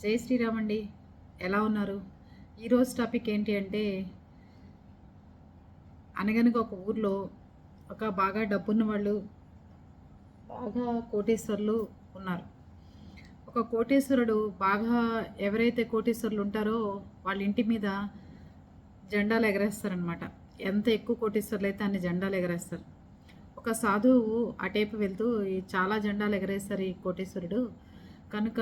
జై శ్రీరామ్ అండి. ఎలా ఉన్నారు? ఈరోజు టాపిక్ ఏంటి అంటే అనగనగా ఒక ఊర్లో ఒక బాగా డబ్బున్న వాళ్ళు బాగా కోటేశ్వరులు ఉన్నారు. ఒక కోటేశ్వరుడు బాగా ఎవరైతే కోటేశ్వరులు ఉంటారో వాళ్ళ ఇంటి మీద జెండాలు ఎగరేస్తారనమాట ఎంత ఎక్కువ కోటేశ్వరులు అయితే అన్ని జెండాలు ఎగరేస్తారు. ఒక సాధువు అటేపు వెళ్తూ ఈ చాలా జెండాలు ఎగరేస్తారు ఈ కోటేశ్వరుడు. కనుక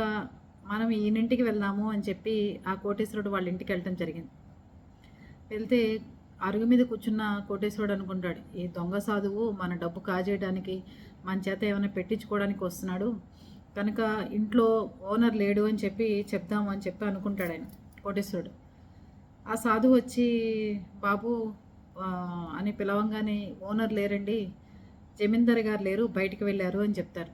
మనం ఈయనింటికి వెళ్దాము అని చెప్పి ఆ కోటేశ్వరుడు వాళ్ళ ఇంటికి వెళ్ళటం జరిగింది. వెళ్తే అరుగు మీద కూర్చున్న కోటేశ్వరుడు అనుకుంటాడు ఈ దొంగ సాధువు మన డబ్బు కాజేయడానికి మన చేత ఏమైనా పెట్టించుకోవడానికి వస్తున్నాడు. కనుక ఇంట్లో ఓనర్ లేడు అని చెప్పి చెప్దాము అని చెప్పి అనుకుంటాడు ఆయన కోటేశ్వరుడు. ఆ సాధువు వచ్చి బాబు అని పిలవంగానే ఓనర్ లేరండి. జమీందారు గారు లేరు బయటికి వెళ్ళారు అని చెప్తారు.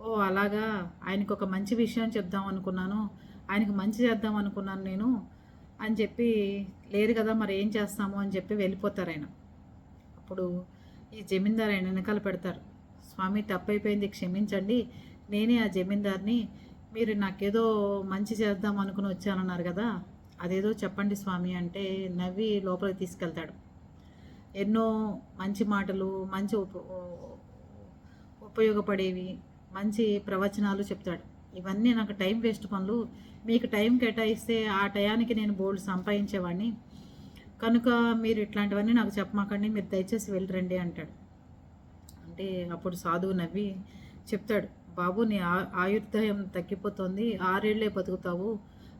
ఓ అలాగా. ఆయనకు ఒక మంచి విషయం చెప్దాం అనుకున్నాను. ఆయనకు మంచి చేద్దాం అనుకున్నాను నేను అని చెప్పి లేరు కదా మరి ఏం చేస్తాము? అని చెప్పి వెళ్ళిపోతారు ఆయన. అప్పుడు ఈ జమీందారు ఆయన వెనకాల పెడతారు. స్వామి తప్పైపోయింది క్షమించండి. నేనే ఆ జమీందార్ని మీరు నాకేదో మంచి చేద్దాం అనుకుని వచ్చానన్నారు కదా అదేదో చెప్పండి స్వామి అంటే నవ్వి లోపలికి తీసుకెళ్తాడు. ఎన్నో మంచి మాటలు మంచి ఉప ఉపయోగపడేవి. మంచి ప్రవచనాలు చెప్తాడు. ఇవన్నీ నాకు టైం వేస్ట్ పనులు. మీకు టైం కేటాయిస్తే ఆ టయానికి నేను బోల్డ్ సంపాదించేవాడిని కనుక మీరు ఇట్లాంటివన్నీ నాకు చెప్పమాకండి మీరు దయచేసి వెళ్ళరండి అంటాడు. అంటే అప్పుడు సాధువు నవ్వి చెప్తాడు బాబు నీ ఆ ఆయుర్దాయం తగ్గిపోతుంది ఆరేళ్ళే బతుకుతావు.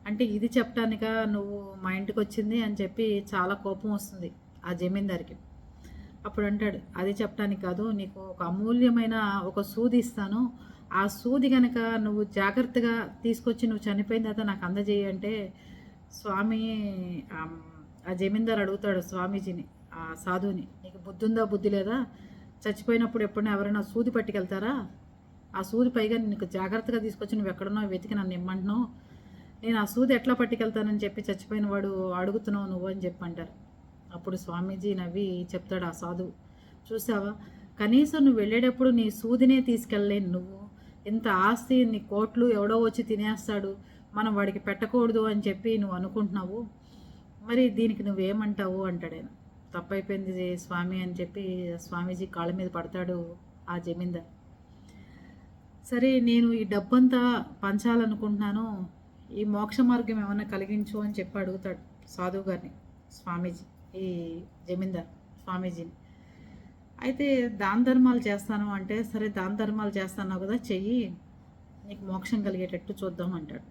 అంటే ఇది చెప్పడానిక నువ్వు మా ఇంటికి వచ్చింది అని చెప్పి చాలా కోపం వస్తుంది ఆ జమీందారికి. అప్పుడు అంటాడు అది చెప్పడానికి కాదు నీకు ఒక అమూల్యమైన ఒక సూది ఇస్తాను. ఆ సూది కనుక నువ్వు జాగ్రత్తగా తీసుకొచ్చి నువ్వు చనిపోయిన తర్వాత నాకు అందజేయి అంటే స్వామి ఆ జమీందారు అడుగుతాడు స్వామీజీని ఆ సాధువుని నీకు బుద్ధి ఉందా బుద్ధి లేదా? చచ్చిపోయినప్పుడు ఎప్పుడైనా ఎవరైనా సూది పట్టుకెళ్తారా? ఆ సూది పైగా నీకు జాగ్రత్తగా తీసుకొచ్చి నువ్వు ఎక్కడున్నా వెతికి నన్ను ఇమ్మంటున్నావు. నేను ఆ సూది ఎట్లా పట్టుకెళ్తానని చెప్పి చచ్చిపోయిన వాడు అడుగుతున్నావు నువ్వు అని చెప్పి అంటారు. అప్పుడు స్వామీజీ నవ్వి చెప్తాడు ఆ సాధువు చూసావా కనీసం నువ్వు వెళ్ళేటప్పుడు నీ సూదినే తీసుకెళ్ళలేను నువ్వు. ఇంత ఆస్తి నీ కోట్లు ఎవడో వచ్చి తినేస్తాడు. మనం వాడికి పెట్టకూడదు అని చెప్పి నువ్వు అనుకుంటున్నావు. మరి దీనికి నువ్వేమంటావు? అంటాడు తప్పైపోయింది స్వామి అని చెప్పి స్వామీజీ కాళ్ళ మీద పడతాడు ఆ జమీందార్. సరే నేను ఈ డబ్బంతా పంచాలనుకుంటున్నాను. ఈ మోక్ష మార్గం ఏమైనా కలిగించు అని చెప్పి అడుగుతాడు సాధువు గారిని స్వామీజీ. ఈ జమీందార్ స్వామీజీని. అయితే దాన ధర్మాలు చేస్తాను అంటే సరే దాన ధర్మాలు చేస్తున్నావు కదా చెయ్యి నీకు మోక్షం కలిగేటట్టు చూద్దాం అంటాడు.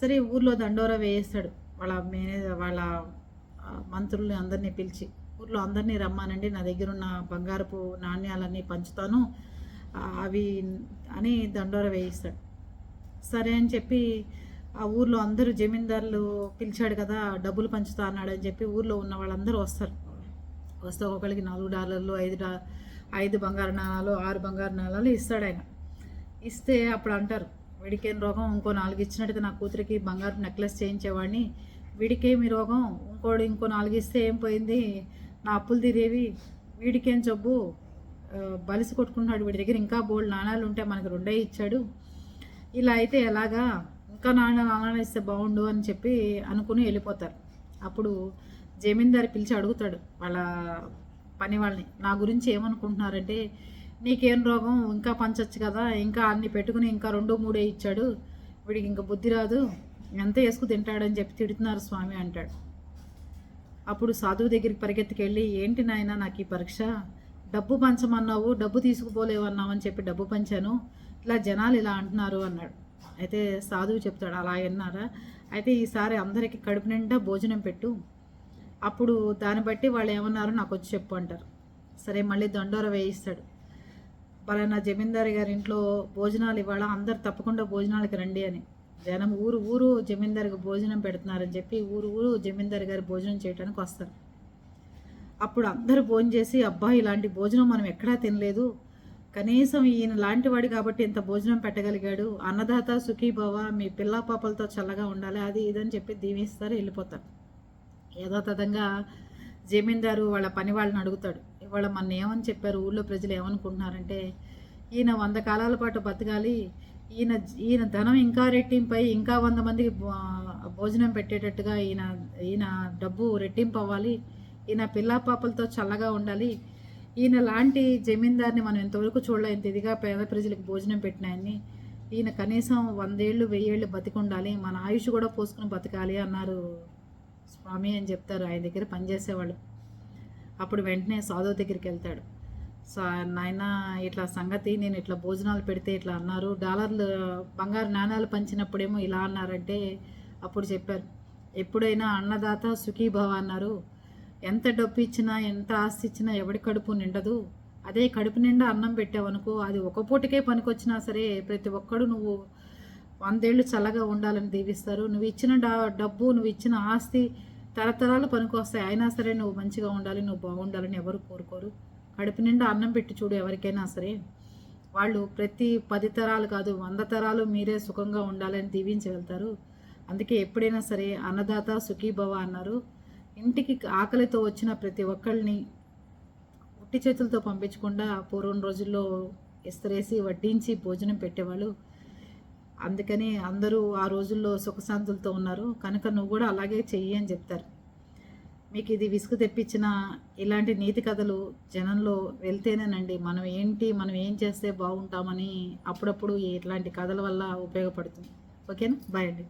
సరే ఊర్లో దండోరా వేయిస్తాడు. వాళ్ళ మేనేజర్ వాళ్ళ మంత్రుల్ని అందరినీ పిలిచి ఊర్లో అందరినీ రమ్మానండి నా దగ్గర ఉన్న బంగారపు నాణ్యాలన్నీ పంచుతాను అవి అని దండోరా వేయిస్తాడు. సరే అని చెప్పి ఆ ఊర్లో అందరూ జమీందారులు పిలిచాడు కదా డబ్బులు పంచుతా అన్నాడు అని చెప్పి ఊర్లో ఉన్న వాళ్ళందరూ వస్తారు. వస్తే ఒకరికి నాలుగు డాలర్లు ఐదు డా ఐదు బంగారు నాణాలు ఆరు బంగారు నాణాలు ఇస్తాడు ఆయన. ఇస్తే అప్పుడు అంటారు వీడికేం రోగం? ఇంకో నాలుగు ఇచ్చినట్టుగా నా కూతురికి బంగారు నెక్లెస్ చేయించేవాడిని. వీడికేమి రోగం? ఇంకోటి ఇంకో నాలుగు ఇస్తే ఏం పోయింది? నా అప్పులు తీరేవి? వీడికేం జబ్బు? బలిసి కొట్టుకుంటున్నాడు వీడి దగ్గర. ఇంకా బోల్డ్ నాణాలు ఉంటే మనకు రెండే ఇచ్చాడు. ఇలా అయితే ఎలాగా ఇంకా నాన్న నాన్న ఇస్తే బాగుండు అని చెప్పి అనుకుని వెళ్ళిపోతారు. అప్పుడు జమీందారు పిలిచి అడుగుతాడు వాళ్ళ పని వాళ్ళని నా గురించి ఏమనుకుంటున్నారంటే నీకేం రోగం? ఇంకా పంచొచ్చు కదా ఇంకా అన్ని పెట్టుకుని ఇంకా రెండు మూడే ఇచ్చాడు. వీడికి ఇంకా బుద్ధి రాదు. ఎంత వేసుకు తింటాడని చెప్పి తిడుతున్నారు స్వామి అంటాడు. అప్పుడు సాధువు దగ్గరికి పరిగెత్తుకెళ్ళి ఏంటి నాయన నాకు ఈ పరీక్ష? డబ్బు పంచమన్నావు డబ్బు తీసుకుపోలేవన్నావు అని చెప్పి డబ్బు పంచాను. ఇలా జనాలు ఇలా అంటున్నారు అన్నాడు. అయితే సాధువు చెప్తాడు అలా అన్నారా? అయితే ఈసారి అందరికీ కడుపు నిండా భోజనం పెట్టు. అప్పుడు దాన్ని బట్టి వాళ్ళు ఏమన్నారో నాకు వచ్చి చెప్పు అంటారు. సరే మళ్ళీ దండోర వేయిస్తాడు. పలానా జమీందారు గారి ఇంట్లో భోజనాలు ఇవాళ అందరు తప్పకుండా భోజనాలకి రండి అని. జనం ఊరు ఊరు జమీందారికి భోజనం పెడుతున్నారని చెప్పి ఊరు ఊరు జమీందారు గారి భోజనం చేయడానికి వస్తారు. అప్పుడు అందరూ భోజనం చేసి అబ్బాయి ఇలాంటి భోజనం మనం ఎక్కడా తినలేదు. కనీసం ఈయన లాంటి వాడు కాబట్టి ఇంత భోజనం పెట్టగలిగాడు. అన్నదాత సుఖీభవ మీ పిల్ల పాపలతో చల్లగా ఉండాలి అది ఇదని చెప్పి దీవిస్తారు వెళ్ళిపోతారు. యథాతథంగా జమీందారు వాళ్ళ పని వాళ్ళని అడుగుతాడు. ఇవాళ మన ఏమని చెప్పారు? ఊళ్ళో ప్రజలు ఏమనుకుంటున్నారంటే ఈయన వంద కాలాల పాటు బతకాలి ఈయన ఈయన ధనం ఇంకా రెట్టింపై ఇంకా వంద మందికి భోజనం పెట్టేటట్టుగా ఈయన ఈయన డబ్బు రెట్టింపు అవ్వాలి ఈయన పిల్ల పాపలతో చల్లగా ఉండాలి ఈయన లాంటి జమీందార్ని మనం ఎంతవరకు చూడలే ఇంత ఇదిగా పేద ప్రజలకు భోజనం పెట్టినాయని ఈయన కనీసం వందేళ్ళు వెయ్యేళ్ళు బతికుండాలి మన ఆయుష్ కూడా పోసుకుని బతకాలి అన్నారు స్వామి అని చెప్తారు. ఆయన దగ్గర పనిచేసేవాళ్ళు అప్పుడు వెంటనే సాధువు దగ్గరికి వెళ్తాడు. సా నాయన ఇట్లా సంగతి నేను ఇట్లా భోజనాలు పెడితే ఇట్లా అన్నారు. డాలర్లు బంగారు నాణాలు పంచినప్పుడేమో ఇలా అన్నారంటే అప్పుడు చెప్పారు. ఎప్పుడైనా అన్నదాత సుఖీభవ అన్నారు. ఎంత డబ్బు ఇచ్చినా ఎంత ఆస్తి ఇచ్చినా ఎవడి కడుపు నిండదు. అదే కడుపు నిండా అన్నం పెట్టావనుకో అది ఒక పూటకే పనికొచ్చినా సరే ప్రతి ఒక్కడు నువ్వు వందేళ్ళు చల్లగా ఉండాలని దీవిస్తారు. నువ్వు ఇచ్చిన డబ్బు నువ్వు ఇచ్చిన ఆస్తి తరతరాలు పనికొస్తాయి. అయినా సరే నువ్వు మంచిగా ఉండాలి నువ్వు బాగుండాలని ఎవరు కోరుకోరు. కడుపు నిండా అన్నం పెట్టి చూడు ఎవరికైనా సరే. వాళ్ళు ప్రతి పది తరాలు కాదు వంద తరాలు మీరే సుఖంగా ఉండాలని దీవించి వెళ్తారు అందుకే ఎప్పుడైనా సరే అన్నదాత సుఖీభవ అన్నారు. ఇంటికి ఆకలితో వచ్చిన ప్రతి ఒక్కళ్ళని ఉట్టి చేతులతో పంపించకుండా పూర్వం రోజుల్లో ఇస్తరేసి వడ్డించి భోజనం పెట్టేవాళ్ళు. అందుకని అందరూ ఆ రోజుల్లో సుఖశాంతులతో ఉన్నారు. కనుక నువ్వు కూడా అలాగే చెయ్యి అని చెప్తారు. మీకు ఇది విసుగు తెప్పించిన ఇలాంటి నీతి కథలు జనంలో వెళ్తేనేనండి. మనం ఏంటి మనం ఏం చేస్తే బాగుంటామని అప్పుడప్పుడు ఇట్లాంటి కథల వల్ల ఉపయోగపడుతుంది. ఓకేనా? బాయ్ అండి.